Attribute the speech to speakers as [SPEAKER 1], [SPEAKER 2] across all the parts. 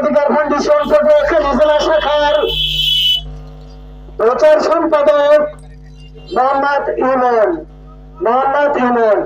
[SPEAKER 1] অধিকার ফাউন্ডেশন পটুয়াখালী জেলা শাখার প্রচার সম্পাদক মোহাম্মদ ইমন মোহাম্মদ ইমন।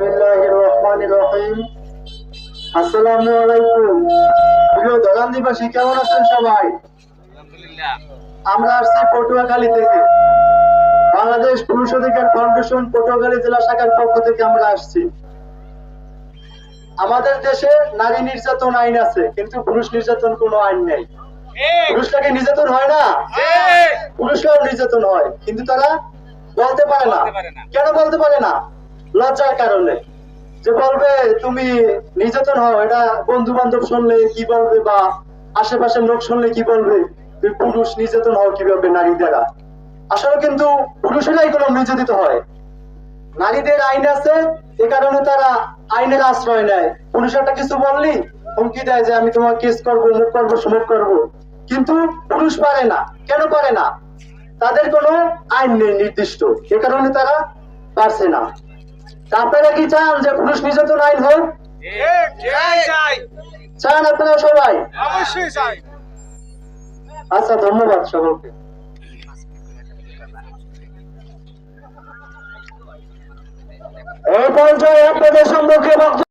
[SPEAKER 1] বিসমিল্লাহির রহমানির রহিম। আসসালামু আলাইকুম প্রিয় দোকানদিবাসী কেমন আছেন সবাই? আমরা আসছি পটুয়াখালী থেকে। বাংলাদেশ পুরুষ অধিকার ফাউন্ডেশন পটুয়াখালী জেলা শাখার পক্ষ থেকে আমরা আসছি। আমাদের দেশে নারী নির্যাতন আইন আছে কিন্তু পুরুষ নির্যাতন কোনো আইন নেই। পুরুষটাকে নির্যাতন হয় না? পুরুষরাও নির্যাতন হয় কিন্তু তারা বলতে পারে না।
[SPEAKER 2] বলতে পারে না।
[SPEAKER 1] কেন বলতে পারে না? লজ্জার কারণে। যে বলবে, তুমি নির্যাতন হও, এটা বন্ধু বান্ধব শুনলে কি বলবে বা আশেপাশের লোক শুনলে কি বলবে? তুমি পুরুষ, নির্যাতন হও কীভাবে নারী দ্বারা? আসলে কিন্তু পুরুষেরাই এগুলো নির্যাতিত হয়। নারীদের আইন আছে, এ কারণে তারা আইনের আশ্রয় নেয়। পুলিশ একটা কিছু বললি, হুমকি দেয় যে, আমি তোমার কেস করব, মুখ করব, সমুখ করব। কিন্তু পুরুষ পারে না। কেন পারে না? তাদের কোনো আইন নেই নির্দিষ্ট। এ কারণে তারা পারছে না। আপনারা কি চান যে পুরুষ নির্যাতন আইন হোক? চান আপনারা সবাই? আচ্ছা ধন্যবাদ সকলকে। এই পর্যায়ে আপনাদের সম্পর্কে